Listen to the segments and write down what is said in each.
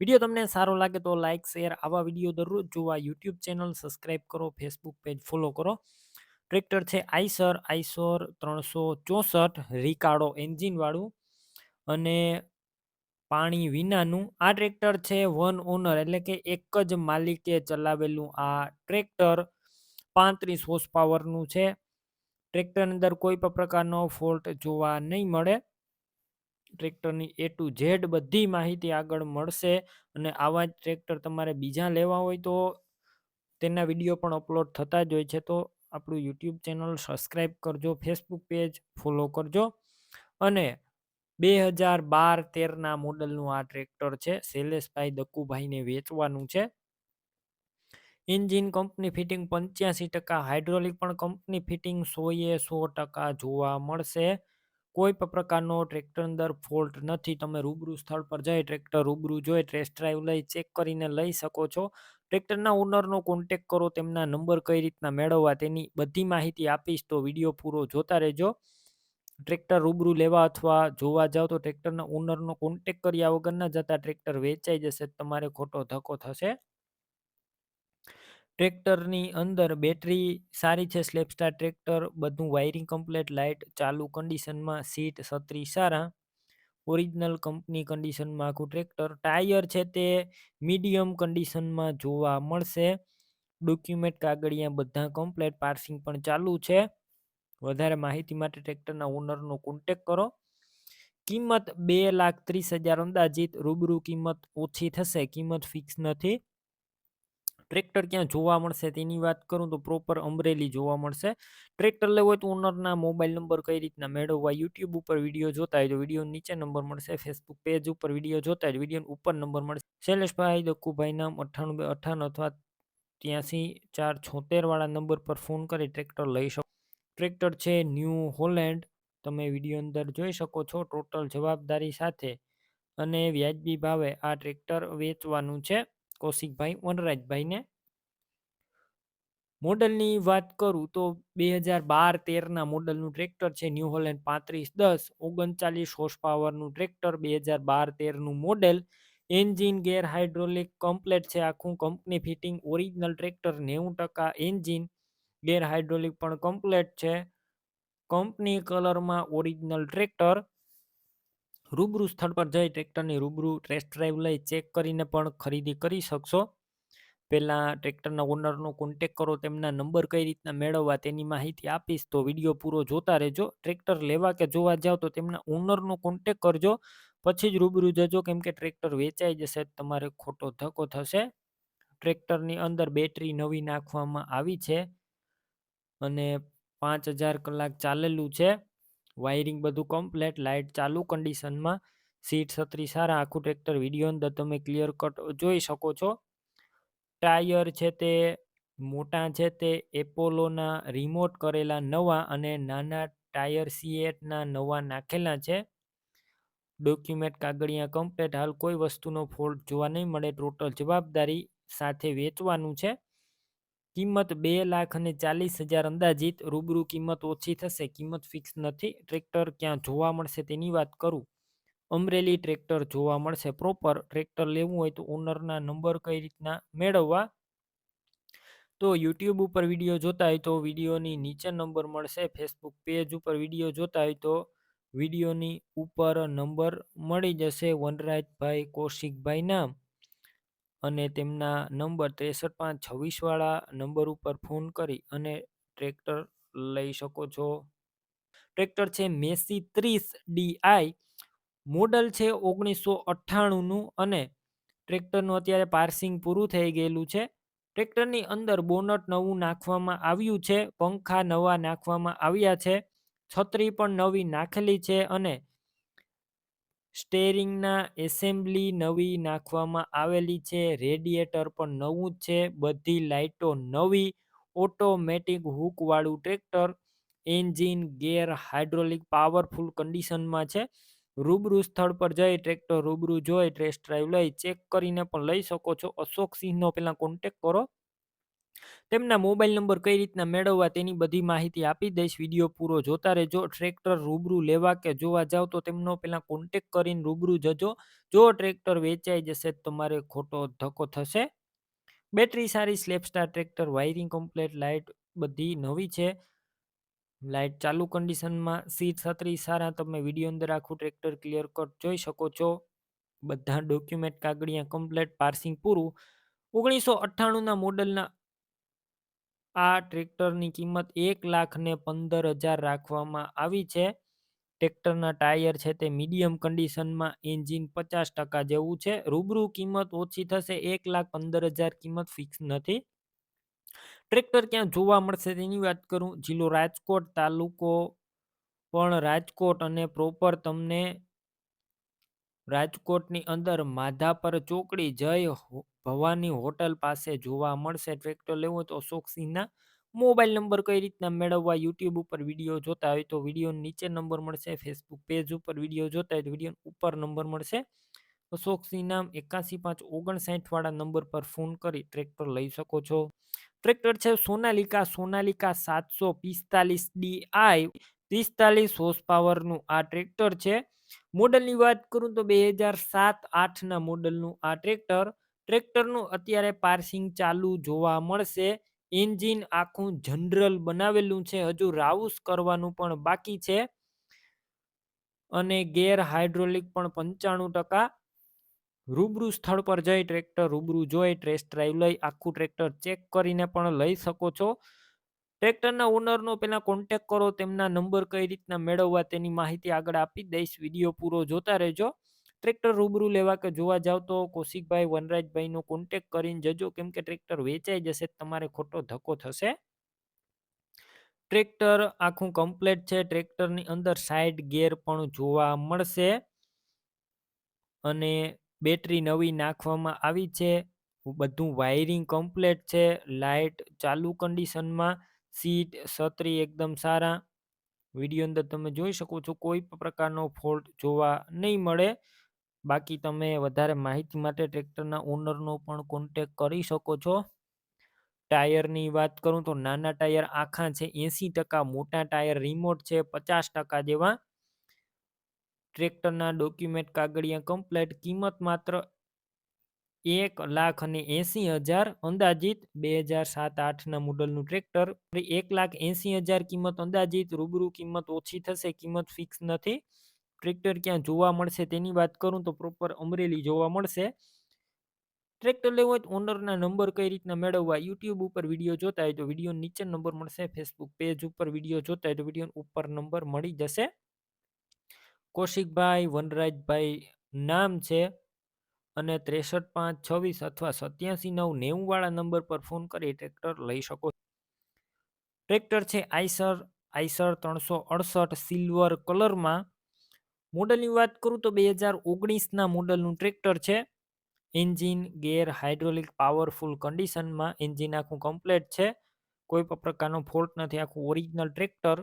Video તમને સારો લાગે તો લાઇક શેર આવા વીડિયો દરરોજ જોવા યુટ્યુબ ચેનલ સબસ્ક્રાઈબ કરો, ફેસબુક પેજ ફોલો કરો. ટ્રેક્ટર છે આઈસર આઈસર ત્રણસો ચોસઠ રિકાડો એન્જિનવાળું અને પાણી વિનાનું. આ ટ્રેક્ટર છે વન ઓનર એટલે કે એક જ માલિકે ચલાવેલું આ ટ્રેક્ટર. પાંત્રીસ હોર્સ પાવરનું છે. ટ્રેક્ટર અંદર કોઈ પણ પ્રકારનો ફોલ્ટ જોવા નહીં મળે. ટ્રેક્ટરની એ ટુ ઝેડ બધી માહિતી આગળ મળશે અને આવા જ ટ્રેક્ટર તમારે બીજા લેવા હોય તો તેના વીડિયો પણ અપલોડ થતા જ હોય છે. તો આપણું યુટ્યુબ ચેનલ સબસ્ક્રાઈબ કરજો, ફેસબુક પેજ ફોલો કરજો અને બે હજાર બાર તેરના મોડલનું આ ટ્રેક્ટર છે, શૈલેષભાઈ દક્કુભાઈને વેચવાનું છે. ઇન્જિન કંપની ફિટિંગ પંચ્યાસી ટકા, હાઇડ્રોલિક પણ કંપની ફિટિંગ સોએ સો ટકા જોવા મળશે. કોઈ પણ પ્રકારનો ટ્રેક્ટર અંદર ફોલ્ટ નથી. તમે રૂબરૂ સ્થળ પર જઈ ટ્રેક્ટર રૂબરૂ જોઈ ટેસ્ટ ડ્રાઈવ લઈ, ચેક કરીને લઈ શકો છો. ટ્રેક્ટરના ઓનરનો કોન્ટેક કરો, તેમના નંબર કઈ રીતના મેળવવા તેની બધી માહિતી આપીશ તો વીડિયો પૂરો જોતા રહેજો. ટ્રેક્ટર રૂબરૂ લેવા અથવા જોવા જાઓ તો ટ્રેક્ટરના ઓનરનો કોન્ટેક કર્યા વગરના જતા ટ્રેક્ટર વેચાઈ જશે, તમારે ખોટો ધક્કો થશે. ટ્રેક્ટરની અંદર બેટરી સારી છે સ્લેપસ્ટાર ટ્રેક્ટર, બધું વાયરિંગ કમ્પ્લેટ, લાઇટ ચાલુ કન્ડિશનમાં, સીટ છત્રી સારા. ઓરિજિનલ કંપની કન્ડિશનમાં આખું ટ્રેક્ટર. ટાયર છે તે મીડિયમ કન્ડિશનમાં જોવા મળશે. ડોક્યુમેન્ટ કાગળિયા બધા કમ્પ્લેટ. પાર્સિંગ પણ ચાલુ છે. વધારે માહિતી માટે ટ્રેક્ટરના ઓનરનો કોન્ટેક કરો. કિંમત બે લાખ ત્રીસ હજાર અંદાજિત. રૂબરૂ કિંમત ઓછી થશે. કિંમત ફિક્સ નથી. ટ્રેક્ટર ક્યાં જોવા મળશે તેની વાત કરું તો પ્રોપર અમરેલી જોવા મળશે. ટ્રેક્ટર લેવું હોય તો ઓનરના મોબાઈલ નંબર કઈ રીતના મેળવવા યુટ્યુબ ઉપર વીડિયો જોતા હોય તો વીડિયો નીચે નંબર મળશે ફેસબુક પેજ ઉપર વીડિયો જોતા હોય વીડિયો ઉપર નંબર મળશે. શૈલેષભાઈ દક્કુભાઈ નામ અઠ્ઠાણું બે અથવા ત્યાંસી ચાર છોતેર વાળા નંબર પર ફોન કરી ટ્રેક્ટર લઈ શકો. ટ્રેક્ટર છે ન્યૂ હોલેન્ડ તમે વીડિયો અંદર જોઈ શકો છો ટોટલ જવાબદારી સાથે અને વ્યાજબી ભાવે આ ટ્રેક્ટર વેચવાનું છે. કૌશિકભાઈ વનરાજભાઈને મોડલની વાત કરું તો બે હજાર બાર તેરના મોડલનું ટ્રેક્ટર છે ન્યૂ હોલેન્ડ પાંત્રીસ દસ, ઓગણચાલીસ હોર્સ પાવરનું ટ્રેક્ટર, બે હજાર બાર તેરનું model. Engine gear hydraulic complete છે, આખું કંપની ફિટિંગ ઓરિજિનલ ટ્રેક્ટર, નેવું ટકા એન્જિન ગેર હાઇડ્રોલિક પણ કમ્પ્લેટ છે. કંપની કલરમાં ઓરિજિનલ ટ્રેક્ટર. રૂબરૂ સ્થળ પર જઈ ટ્રેક્ટરની રૂબરૂ ટેસ્ટ ડ્રાઈવ લઈ ચેક કરીને પણ ખરીદી કરી શકશો. પહેલાં ટ્રેક્ટરના ઓનરનો કોન્ટેક કરો, તેમના નંબર કઈ રીતના મેળવવા તેની માહિતી આપીશ, તો વીડિયો પૂરો જોતા રહેજો. ટ્રેક્ટર લેવા કે જોવા જાઓ તો તેમના ઓનરનો કોન્ટેક કરજો, પછી જ રૂબરૂ જજો, કેમ કે ટ્રેક્ટર વેચાઈ જશે, તમારે ખોટો ધક્કો થશે. ટ્રેક્ટરની અંદર બેટરી નવી નાખવામાં આવી છે અને પાંચ હજાર કલાક ચાલેલું છે. વાયરિંગ બધું કમ્પ્લેટ લાઇટ ચાલુ કન્ડિશનમાં સીટ છત્રી સારા, આખું ટ્રેક્ટર વીડિયો અંદર તમે ક્લિયર કટ જોઈ શકો છો. ટાયર છે તે મોટા છે તે એપોલોના રિમોટ કરેલા નવા અને નાના ટાયર સીએટના નવા નાખેલા છે. ડોક્યુમેન્ટ કાગળિયા કમ્પ્લેટ હાલ કોઈ વસ્તુનો ફોલ્ટ જોવા નહીં મળે ટોટલ જવાબદારી સાથે વેચવાનું છે. કિંમત બે લાખ અને ચાલીસ હજાર અંદાજિત, રૂબરૂ કિંમત ઓછી થશે, કિંમત ફિક્સ નથી ટ્રેક્ટર ક્યાં જોવા મળશે તેની વાત કરું. અમરેલી ટ્રેક્ટર જોવા મળશે પ્રોપર ટ્રેક્ટર લેવું હોય તો ઓનરના નંબર કઈ રીતના મેળવવા? તો યુટ્યુબ ઉપર વીડિયો જોતા હોય તો વિડીયોની નીચે નંબર મળશે ફેસબુક પેજ ઉપર વીડિયો જોતા હોય તો વિડીયોની ઉપર નંબર મળી જશે, વનરાજભાઈ કૌશિકભાઈ નામ અને તેમના નંબર ત્રેસઠ પાંચ છવ્વીસવાળા નંબર ઉપર ફોન કરી અને ટ્રેક્ટર લઈ શકો છો. ટ્રેક્ટર છે મેસી ત્રીસ ડીઆઈ મોડલ છે ઓગણીસો અઠ્ઠાણુંનું અને ટ્રેક્ટરનું અત્યારે પાર્સિંગ પૂરું થઈ ગયેલું છે. ટ્રેક્ટરની અંદર બોનટ નવું નાખવામાં આવ્યું છે, પંખા નવા નાખવામાં આવ્યા છે, છત્રી પણ નવી નાખેલી છે અને સ્ટેરિંગના એસેમ્બલી નવી નાખવામાં આવેલી છે. રેડિએટર પણ નવું જ છે. બધી લાઇટો નવી, automatic હૂકવાળું tractor, engine gear hydraulic powerful કન્ડિશનમાં છે. રૂબરૂ સ્થળ પર જઈ ટ્રેક્ટર રૂબરૂ જોઈ ટ્રેસ ડ્રાઈવ લઈ ચેક કરીને પણ લઈ શકો છો. અશોક સિંહનો પહેલાં કોન્ટેક કરો. તેમના મોબાઈલ નંબર કઈ રીતના મેળવવા તેની બધી માહિતી આપી દઈશ. વીડિયો પૂરો જોતા રહેજો. ટ્રેક્ટર રૂબરૂ લેવા કે જોવા જાવ તો તેમનો પહેલા કોન્ટેક કરીને રૂબરૂ જજો. જો ટ્રેક્ટર વેચાઈ જશે તમારે ખોટો ધક્કો થશે. બેટરી સારી self start tractor, wiring complete light બધી નવી છે. લાઇટ ચાલુ કન્ડિશનમાં સીટ છત્રી સારા તમે વીડિયો અંદર આખું ટ્રેક્ટર ક્લિયર કટ જોઈ શકો છો. બધા ડોક્યુમેન્ટ, કાગળિયા કમ્પ્લેટ, પાર્સિંગ પૂરું. ઓગણીસો અઠ્ઠાણુંના મોડલના આ ટ્રેક્ટરની કિંમત એક લાખ ને પંદર હજાર રાખવામાં આવી છે. ટ્રેક્ટરના ટાયર છે તે મીડિયમ કન્ડિશનમાં એન્જિન પચાસ ટકા જેવું છે. રૂબરૂ કિંમત ઓછી થશે, એક લાખ પંદર હજાર કિંમત ફિક્સ નથી. ટ્રેક્ટર ક્યાં જોવા મળશે તેની વાત કરું? જિલ્લો રાજકોટ તાલુકો પણ રાજકોટ અને પ્રોપર તમને રાજકોટની અંદર માધાપર ચોકડી, જય ભવાની હોટલ પાસે જોવા મળશે ટ્રેક્ટર લેવું તો અશોકસિંહના મોબાઈલ નંબર કઈ રીતના મેળવવા યુટ્યુબ ઉપર વીડિયો જોતા હોય તો વીડિયો નીચે નંબર મળશે, ફેસબુક પેજ ઉપર વીડિયો જોતા હોય તો વીડિયો ઉપર નંબર મળશે. અશોકસિંહ નામ એકાસી પાંચ ઓગણસાઠ વાળા નંબર પર ફોન કરી ટ્રેક્ટર લઈ શકો છો. ટ્રેક્ટર છે સોનાલિકા સોનાલિકા સાતસો પિસ્તાલીસ ડી આઈ પિસ્તાલીસ હોર્સ પાવરનું આ ટ્રેક્ટર છે. મોડલની વાત કરું તો બે હજાર સાત આઠના મોડલનું આ ટ્રેક્ટર ટ્રેક્ટરનું અત્યારે પાર્સિંગ ચાલુ જોવા મળશે. એન્જિન આખું જનરલ બનાવેલું છે. હજુ રાઉસ કરવાનું પણ બાકી છે. અને ગેર હાઇડ્રોલિક પણ પંચાણું ટકા. રૂબરૂ સ્થળ પર જઈ ટ્રેક્ટર રૂબરૂ જોઈ ટેસ્ટ ડ્રાઈવ લઈ આખું ટ્રેક્ટર ચેક કરીને પણ લઈ શકો છો. ટ્રેક્ટરના ઓનરનો પહેલાં કોન્ટેક કરો, તેમના નંબર કઈ રીતના મેળવવા તેની માહિતી આગળ આપી દઈશ. વીડિયો પૂરો જોતા રહેજો. ટ્રેક્ટર રૂબરૂ લેવા કે જોવા જાવ તો કૌશિકભાઈ વનરાજભાઈનો કોન્ટેક કરીને જજો, કેમ કે ટ્રેક્ટર વેચાઈ જશે તમારે ખોટો ધક્કો થશે. ટ્રેક્ટર આખું કમ્પ્લેટ છે. ટ્રેક્ટરની અંદર સાઈડ ગેર પણ જોવા મળશે. અને બેટરી નવી નાખવામાં આવી છે. બધું વાયરિંગ કમ્પ્લેટ છે. લાઇટ ચાલુ કન્ડિશનમાં સીટ છત્રી એકદમ સારા. વીડિયો અંદર તમે જોઈ શકો છો. કોઈ પણ પ્રકારનો ફોલ્ટ જોવા નહીં મળે. બાકી તમે વધારે માહિતી માટે ટ્રેક્ટરના ઓનરનો પણ કોન્ટેક કરી શકો છો. ટાયરની વાત કરું તો નાના ટાયર આખા છે, એંસી ટકા, મોટા ટાયર રિમોટ છે, પચાસ ટકા જેવા. ટ્રેક્ટરના ડોક્યુમેન્ટ કાગળિયા કમ્પ્લેટ કિંમત માત્ર એક લાખ અને એંસી હજાર અંદાજિત બે હજાર સાત આઠના મોડલનું ટ્રેક્ટર એક લાખ એંસી હજાર કિંમત અંદાજિત, રૂબરૂ કિંમત ઓછી થશે, કિંમત ફિક્સ નથી. ટ્રેક્ટર ક્યાં જોવા મળશે તેની વાત કરું તો પ્રોપર અમરેલી જોવા મળશે. ટ્રેક્ટર લેવું હોય તો ઓનરના નંબર કઈ રીતના મેળવવા યુટ્યુબ ઉપર વીડિયો જોતા હોય તો વીડિયો નીચે નંબર મળશે ફેસબુક પેજ ઉપર વીડિયો જોતા હોય તો વીડિયો ઉપર નંબર મળી જશે. કૌશિકભાઈ વનરાજભાઈ નામ છે અને ત્રેસઠ પાંચ છવ્વીસ અથવા સત્યાસી નવ નેવુંવાળા નંબર પર ફોન કરી ટ્રેક્ટર લઈ શકો ટ્રેક્ટર છે આઈસર આઈસર ત્રણસો અડસઠ, સિલ્વર કલરમાં મોડલની વાત કરું તો બે હજાર ઓગણીસના મોડલનું ટ્રેક્ટર છે. એન્જિન, ગેર, હાઇડ્રોલિક, પાવરફુલ કન્ડિશનમાં એન્જિન આખું કમ્પ્લેટ છે. કોઈ પણ પ્રકારનો ફોલ્ટ નથી, આખું ઓરિજિનલ ટ્રેક્ટર.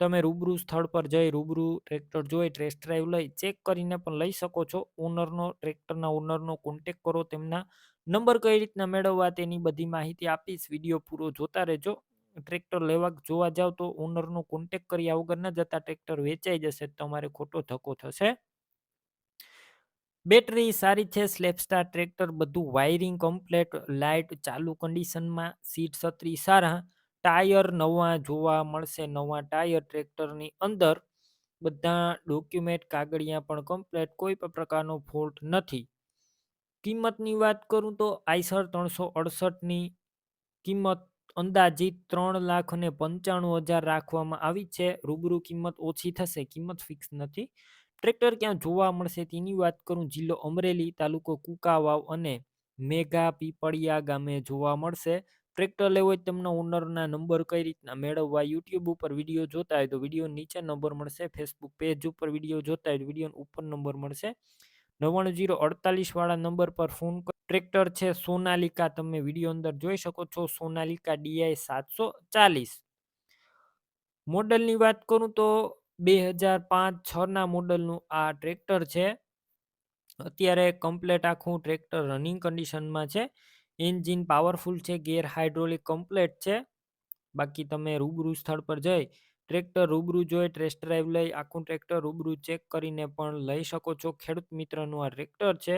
તમે રૂબરૂ સ્થળ પર જઈ રૂબરૂ ટ્રેક્ટર જોઈ, ટેસ્ટ ડ્રાઈવ લઈ, ચેક કરીને પણ લઈ શકો છો. ઓનરનો, ટ્રેક્ટરના ઓનરનો કોન્ટેક કરો, તેમના નંબર કઈ રીતના મેળવવા તેની બધી માહિતી આપીશ. વીડિયો પૂરો જોતા રહેજો. ટ્રેક્ટર લેવા જોવા જાવ તો ઓનરનો કોન્ટેક કર્યા વગર ન જતા ટ્રેક્ટર વેચાઈ જશે, તમારે ખોટો ધક્કો થશે. બેટરી સારી છે સ્લેપસ્ટાર ટ્રેક્ટર, બધું વાયરિંગ કમ્પ્લેટ લાઇટ ચાલુ કન્ડિશનમાં સીટ છત્રી સારા ટાયર નવા જોવા મળશે, નવા ટાયર ટ્રેક્ટરની અંદર, બધા ડોક્યુમેન્ટ કાગળિયા પણ કમ્પ્લેટ કોઈ પણ પ્રકારનો ફોલ્ટ નથી. કિંમતની વાત કરું તો આઈસર ત્રણસો અડસઠની કિંમત અંદાજિત ત્રણ લાખ અને પંચાણું હજાર રાખવામાં આવી છે. રૂબરૂ કિંમત ઓછી થશે, કિંમત ફિક્સ નથી. ટ્રેક્ટર ક્યાં જોવા મળશે તેની વાત કરું. જિલ્લો અમરેલી, તાલુકો કુકાવાવ અને મેઘા પીપળિયા ગામે જોવા મળશે. ટ્રેક્ટર લેવો હોય તેમના ઓનરના નંબર કઈ રીતના મેળવવા? યુટ્યુબ ઉપર વીડિયો જોતા હોય તો વીડિયો નીચે નંબર મળશે. ફેસબુક પેજ ઉપર વીડિયો જોતા હોય તો વીડિયો ઉપર નંબર મળશે. નવ્વાણું જીરો અડતાલીસ વાળા નંબર પર ફોન ટ્રેક્ટર છે સોનાલિકા, તમે વીડિયો અંદર જોઈ શકો છો. સોનાલિકા ડીઆઈ સાતસો ચાલીસ. મોડલની વાત કરું તો બે હજાર પાંચ છના મોડલનું આ ટ્રેક્ટર છે. અત્યારે કમ્પ્લેટ આખું ટ્રેક્ટર રનિંગ કન્ડિશનમાં છે. એન્જિન પાવરફુલ છે, ગેર હાઇડ્રોલિક કમ્પ્લેટ છે. બાકી તમે રૂબરૂ સ્થળ પર જઈ ટ્રેક્ટર રૂબરૂ જોઈ ટેસ્ટ ડ્રાઈવ લઈ આખું ટ્રેક્ટર રૂબરૂ ચેક કરીને પણ લઈ શકો છો. ખેડૂત મિત્રનું આ ટ્રેક્ટર છે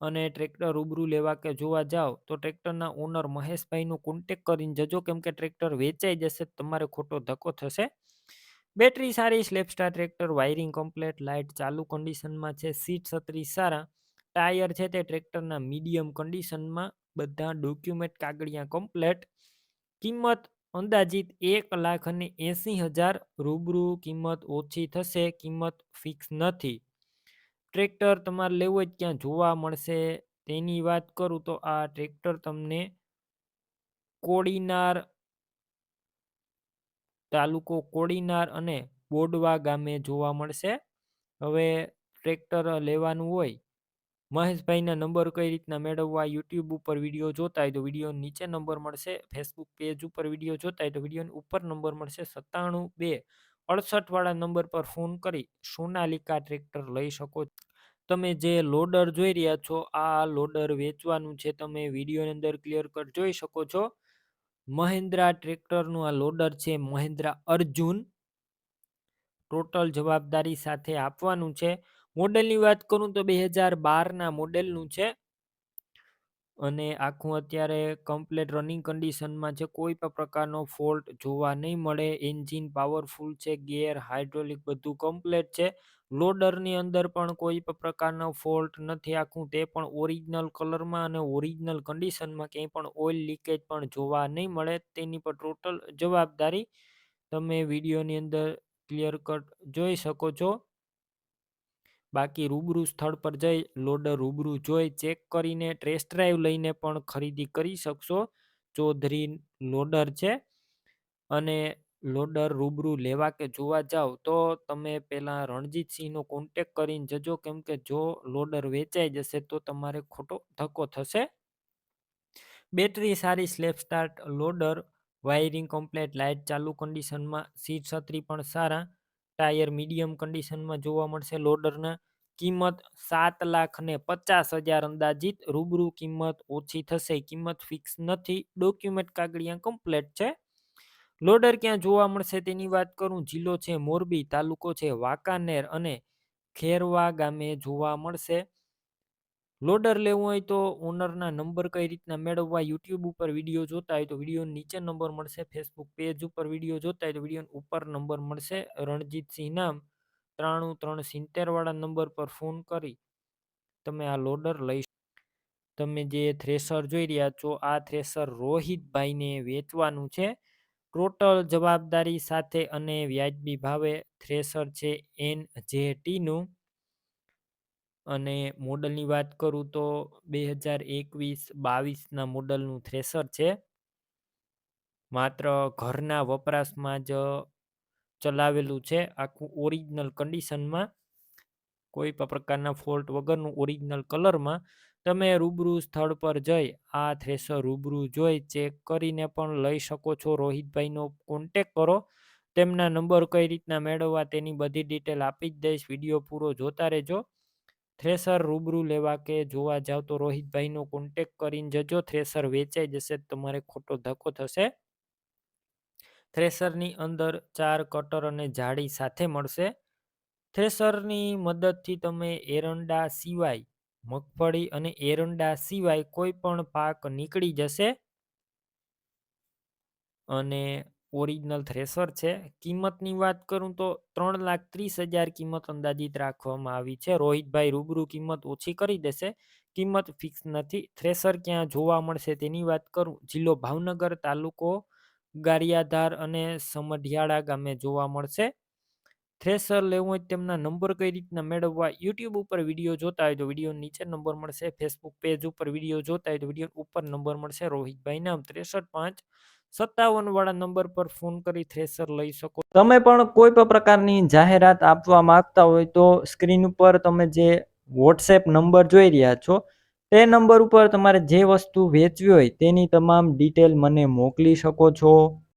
અને ટ્રેક્ટર રૂબરૂ લેવા કે જોવા જાઓ તો ટ્રેક્ટરના ઓનર મહેશભાઈનું કોન્ટેક કરીને જજો કેમ કે ટ્રેક્ટર વેચાઈ જશે, તમારે ખોટો ધક્કો થશે. બેટરી સારી self start tractor wiring complete light ચાલુ કન્ડિશનમાં છે સીટ છત્રી સારા. ટાયર છે તે ટ્રેક્ટરના મીડિયમ કન્ડિશનમાં બધા ડોક્યુમેન્ટ કાગળિયા કમ્પ્લેટ કિંમત અંદાજિત એક લાખ અને એંસી હજાર રૂબરૂ કિંમત ઓછી થશે, કિંમત ફિક્સ નથી. ટ્રેક્ટર તમારે લેવું હોય ક્યાં જોવા મળશે. તેની વાત કરું તો આ ટ્રેક્ટર તમને કોડીનાર તાલુકો કોડીનાર અને બોડવા ગામે જોવા મળશે. હવે ટ્રેક્ટર લેવાનું હોય મહેશભાઈના નંબર કઈ રીતના મેળવવા, યુટ્યુબ ઉપર વીડિયો જોતા હોય તો વીડિયો નીચે નંબર મળશે, ફેસબુક પેજ ઉપર વીડિયો જોતા હોય તો વીડિયો ઉપર નંબર મળશે સત્તાણું બે. અડસઠ વાળા નંબર પર ફોન કરી સોનાલિકા ટ્રેક્ટર લઈ શકો તમે જે લોડર જોઈ રહ્યા છો, આ લોડર વેચવાનું છે, તમે વિડીયોની અંદર ક્લિયર કટ જોઈ શકો છો. મહિન્દ્રા ટ્રેક્ટરનું આ લોડર છે, મહિન્દ્રા અર્જુન. ટોટલ જવાબદારી સાથે આપવાનું છે. મોડેલની વાત કરું તો બે હજાર બારના મોડેલનું છે. અને આખું અત્યારે કમ્પ્લેટ રનિંગ કન્ડિશનમાં છે. કોઈ પણ પ્રકારનો ફોલ્ટ જોવા નહીં મળે. એન્જિન પાવરફુલ છે ગેર હાઇડ્રોલિક બધું કમ્પ્લેટ છે. લોડરની અંદર પણ કોઈ પણ પ્રકારનો ફોલ્ટ નથી આખું. તે પણ ઓરિજિનલ કલરમાં અને ઓરિજિનલ કન્ડિશનમાં ક્યાંય પણ ઓઇલ લીકેજ પણ જોવા નહીં મળે. તેની પર ટોટલ જવાબદારી તમે વિડીયોની અંદર ક્લિયર કટ જોઈ શકો છો. બાકી રૂબરૂ સ્થળ પર જઈ લોડર રૂબરૂ જોઈ ચેક કરીને ટેસ્ટ ડ્રાઈવ લઈને પણ ખરીદી કરી શકશો. ચૌધરી લોડર છે. અને લોડર રૂબરૂ લેવા કે જોવા જાઓ તો તમે પહેલાં રણજીતસિંહનો કોન્ટેક કરીને જજો. કેમ કે જો લોડર વેચાઈ જશે તો તમારે ખોટો ધક્કો થશે. બેટરી સારી self start, loader, wiring complete light ચાલુ કન્ડિશનમાં સીટ છત્રી પણ સારા. ટાયર મીડિયમ કન્ડિશનમાં જોવા મળશે. લોડરના કિંમત સાત લાખ ને પચાસ હજાર અંદાજિત. રૂબરૂ કિંમત ઓછી થશે. કિંમત ફિક્સ નથી. ડોક્યુમેન્ટ કાગળિયા કમ્પ્લેટ છે. લોડર ક્યાં જોવા મળશે તેની વાત કરું. જિલ્લો છે મોરબી, તાલુકો છે વાંકાનેર અને ખેરવા ગામે જોવા મળશે. લોડર લેવું હોય તો ઓનરના નંબર કઈ રીતના મેળવવા, યુટ્યુબ ઉપર વીડિયો જોતા હોય તો વીડિયો નીચે નંબર મળશે, ફેસબુક પેજ ઉપર વીડિયો જોતા હોય તો વીડિયો ઉપર નંબર મળશે. રણજીતસિંહ નામ, ત્રાણું ત્રણ સિત્તેર વાળા નંબર પર ફોન કરી, તમે આ લોડર લઈ તમે જે થ્રેસર જોઈ રહ્યા છો, આ થ્રેસર રોહિતભાઈને વેચવાનું છે. ટોટલ જવાબદારી સાથે અને વ્યાજબી ભાવે થ્રેસર છે એન જે ટીનું અને મોડલની વાત કરું તો બે હજાર એકવીસ બાવીસના મોડલનું થ્રેસર છે. માત્ર ઘરના વપરાશમાં જ ચલાવેલું છે. આખું ઓરિજિનલ કન્ડિશનમાં કોઈ પણ પ્રકારના ફોલ્ટ વગરનું ઓરિજિનલ કલરમાં, તમે રૂબરૂ સ્થળ પર જઈ આ થ્રેસર રૂબરૂ જોઈ ચેક કરીને પણ લઈ શકો છો. રોહિતભાઈનો કોન્ટેક કરો. તેમના નંબર કઈ રીતના મેળવવા તેની બધી ડિટેલ આપી જ દઈશ. વીડિયો પૂરો જોતા રહેજો. થ્રેસર રૂબરૂ લેવા કે જોવા જાવ તો રોહિતભાઈનો કોન્ટેક કરીને જજો, થ્રેસર વેચાઈ જશે તમારે ખોટો ધક્કો થશે. થ્રેસરની અંદર ચાર કટર અને જાળી સાથે મળશે. થ્રેસરની મદદથી તમે એરંડા સિવાય, મગફળી અને એરંડા સિવાય કોઈ પણ પાક નીકળી જશે. અને ઓરિજિનલ થ્રેસર છે. કિંમતની વાત કરું તો ત્રણ લાખ ત્રીસ હજાર કિંમત અંદાજિત રાખવામાં આવી છે. રોહિતભાઈ રૂબરૂ કિંમત ઓછી કરી દેશે. કિંમત ફિક્સ નથી. થ્રેસર ક્યાં જોવા મળશે તેની વાત કરું. જિલ્લો ભાવનગર તાલુકો ગારિયાધાર અને સમઢિયાળા ગામે જોવા મળશે. થ્રેસર લેવું હોય તેમના નંબર કઈ રીતના મેળવવા યુટ્યુબ ઉપર વીડિયો જોતા હોય તો વીડિયો નીચે નંબર મળશે. ફેસબુક પેજ ઉપર વીડિયો જોતા હોય તો વીડિયો ઉપર નંબર મળશે. રોહિતભાઈ નામ ત્રેસઠ પાંચ સત્તાવન વાળા નંબર પર ફોન કરી થ્રેસર લઈ શકો. તમે પણ કોઈ પણ પ્રકારની જાહેરાત આપવા માંગતા હોય તો સ્ક્રીન ઉપર તમે જે વોટ્સએપ નંબર જોઈ રહ્યા છો, તે નંબર ઉપર તમારે જે વસ્તુ વેચવી હોય તેની તમામ ડિટેલ મને મોકલી શકો છો.